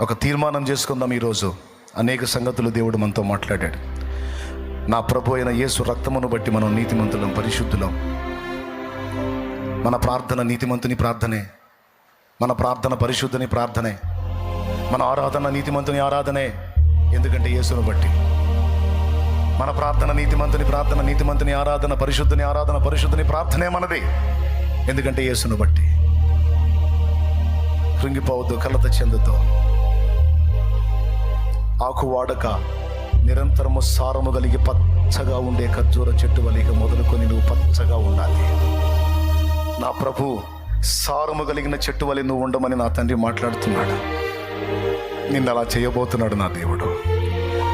ఒక తీర్మానం చేసుకుందాం ఈరోజు. అనేక సంగతులు దేవుడు మనతో మాట్లాడాడు. నా ప్రభు అయిన యేసు రక్తమును బట్టి మనం నీతిమంతులం పరిశుద్ధులం. మన ప్రార్థన నీతిమంతుని ప్రార్థనే. మన ప్రార్థన పరిశుద్ధుని ప్రార్థనే. మన ఆరాధన నీతిమంతుని ఆరాధనే. ఎందుకంటే యేసును బట్టి. మన ప్రార్థన నీతిమంతుని ప్రార్థన నీతిమంతుని ఆరాధన పరిశుద్ధుని ఆరాధన పరిశుద్ధుని ప్రార్థనే మనది. ఎందుకంటే యేసును బట్టి. కృంగిపోవద్దు కలత చెందుతో ఆకు వాడక నిరంతరము సారము కలిగి పచ్చగా ఉండే ఖర్జూర చెట్టు వలిగా మొదలుకొని నువ్వు పచ్చగా ఉండాలి. నా ప్రభు సారము కలిగిన చెట్టు వలి నువ్వు ఉండమని నా తండ్రి మాట్లాడుతున్నాడు. నిన్నలా చేయబోతున్నాడు నా దేవుడు.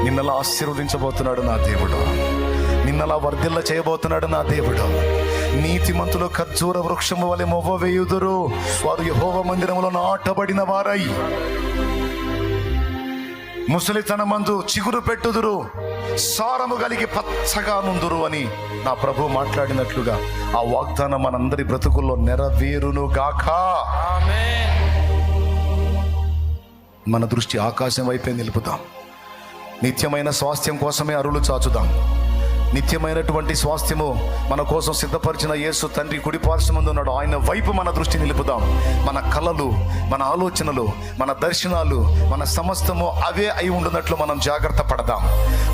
నిన్నలా ఆశీర్వదించబోతున్నాడు నా దేవుడు. నిన్నలా వర్ధిల్ల చేయబోతున్నాడు నా దేవుడు. నీతిమంతులు ఖర్జూర వృక్షము వలె మొవ్వ వేయుదురు. వారు యహోవ మందిరములో నాటబడిన వారై. ముసలితనమందు చిగురు పెట్టుదురు. సారము కలిగి పచ్చగా నుందురు అని నా ప్రభు మాట్లాడినట్లుగా ఆ వాగ్దానం మనందరి బ్రతుకుల్లో నెరవేరును గాక. మన దృష్టి ఆకాశం వైపే నిలుపుదాం. నిత్యమైన స్వాస్థ్యం కోసమే అరులు చాచుదాం. నిత్యమైనటువంటి స్వాస్థ్యము మన కోసం సిద్ధపరిచిన యేసు తండ్రి కుడి పార్శ్వమందు ఉన్నాడు. ఆయన వైపు మన దృష్టి నిలుపుదాం. మన కళలు మన ఆలోచనలు మన దర్శనాలు మన సమస్తము అవే అయి ఉండున్నట్లు మనం జాగ్రత్త పడదాం.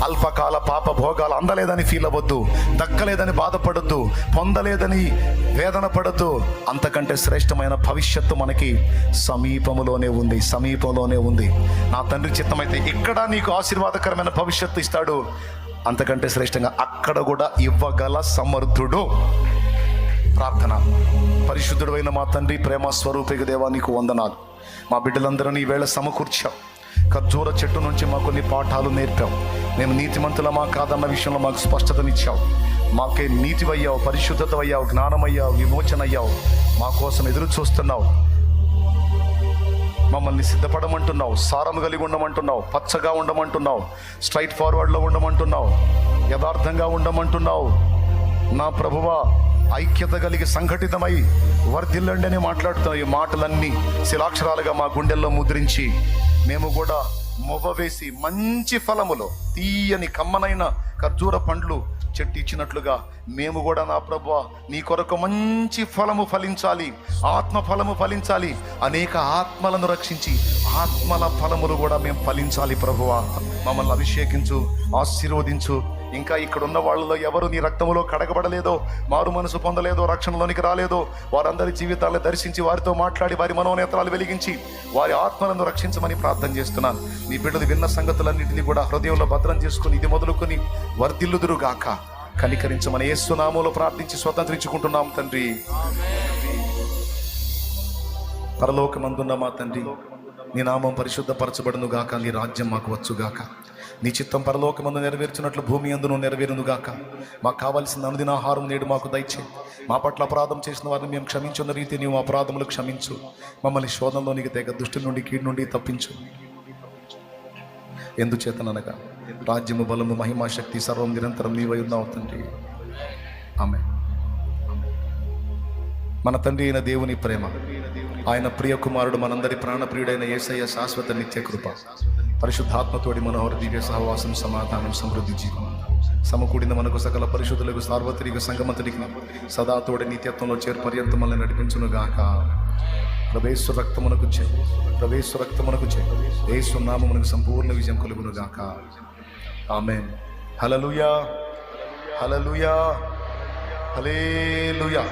అల్పకాల పాప భోగాలు అందలేదని ఫీల్ అవ్వద్దు. దక్కలేదని బాధపడద్దు. పొందలేదని వేదన పడద్దు. అంతకంటే శ్రేష్టమైన భవిష్యత్తు మనకి సమీపములోనే ఉంది. సమీపంలోనే ఉంది. నా తండ్రి చిత్తమైతే ఇక్కడ నీకు ఆశీర్వాదకరమైన భవిష్యత్తు ఇస్తాడు. అంతకంటే శ్రేష్టంగా అక్కడ కూడా ఇవ్వగల సమర్థుడు ప్రార్థన. పరిశుద్ధుడైన మా తండ్రి ప్రేమ స్వరూపిక దేవా నీకు వందనాలు. మా బిడ్డలందరినీ ఈవేళ వేళ సమకూర్చాం ఖర్జూర చెట్టు నుంచి మా కొన్ని పాఠాలు నేర్పాం మేము నీతిమంతులమా కాదన్న విషయంలో మాకు స్పష్టతనిచ్చావు. మాకే నీతివయ్యావు పరిశుద్ధత అయ్యావు జ్ఞానమయ్యావు విమోచనయ్యావు. మా కోసం ఎదురు చూస్తున్నావు మమ్మల్ని సిద్ధపడమంటున్నావు సారం కలిగి ఉండమంటున్నావు పచ్చగా ఉండమంటున్నావు స్ట్రైట్ ఫార్వర్డ్లో ఉండమంటున్నావు యథార్థంగా ఉండమంటున్నావు. నా ప్రభువా ఐక్యత కలిగి సంఘటితమై వర్ధిల్లండి అని మాట్లాడుతున్న ఈ మాటలన్నీ శిలాక్షరాలుగా మా గుండెల్లో ముద్రించి మేము కూడా మొవ్వ వేసి మంచి ఫలములో తీయని కమ్మనైన ఖర్జూర పండ్లు చెట్టు ఇచ్చినట్లుగా మేము కూడా నా ప్రభు నీ కొరకు మంచి ఫలము ఫలించాలి ఆత్మ ఫలము ఫలించాలి అనేక ఆత్మలను రక్షించి ఆత్మల ఫలములు కూడా మేము ఫలించాలి ప్రభువా. మమ్మల్ని అభిషేకించు ఆశీర్వదించు ఇంకా ఇక్కడ ఉన్న వాళ్ళలో ఎవరు నీ రక్తములో కడగబడలేదో మారు మనసు పొందలేదో రక్షణలోనికి రాలేదో వారందరి జీవితాలను దర్శించి వారితో మాట్లాడి వారి మనోనేత్రాలు వెలిగించి వారి ఆత్మలను రక్షించమని ప్రార్థన చేస్తున్నాను. నీ బిడ్డలు విన్న సంగతులన్నింటినీ కూడా హృదయంలో భద్రం చేసుకుని ఇది మొదలుకొని వర్ధిల్లుదురు గాక కనికరించమని యేసునామంలో ప్రార్థించి స్వతంత్రించుకుంటున్నాం తండ్రి. పరలోకమందున్న మా తండ్రి. నీ నామం పరిశుద్ధపరచబడును గాక నీ రాజ్యం మాకు వచ్చుగాక నీ చిత్తం పరలోకమందు నెరవేర్చినట్లు భూమి అందును నెరవేరును గాక. మాకు కావలసిన అనుదిన ఆహారం నేడు మాకు దయచే. మా పట్ల అపరాధం చేసిన వారిని మేము క్షమించున్న రీతి నీవు అపరాధములు క్షమించు. మమ్మల్ని శోధంలోనికి తెగ దుష్టి నుండి కీడు నుండి తప్పించు. ఎందుచేతనగా రాజ్యము బలము మహిమా శక్తి సర్వం నిరంతరం నీవై ఉన్నావు తండ్రి. ఆమె మన తండ్రి అయిన దేవుని ప్రేమ. ఆయన ప్రియకుమారుడు మనందరి ప్రాణప్రియుడైన యేసయ్య శాశ్వత నిత్య కృప. పరిశుద్ధాత్మతోడి మనోహర దివ్య సహవాసం సమాధానం సమృద్ధి జీవనం సమకూడిన మనకు సకల పరిశుద్ధులకు సార్వత్రిక సంగమతుడికి సదా తోడి నిత్యత్వంలో చేర్పర్యంత మనల్ని నడిపించును గాక. ప్రవేశ రక్తమునకు చే ప్రవేశ రక్తమునకు చే ఏసు నామమునకు సంపూర్ణ విజయం కలుగునుగాక గాక. ఆమెన్. హలలుయా హలలుయా హలేలుయా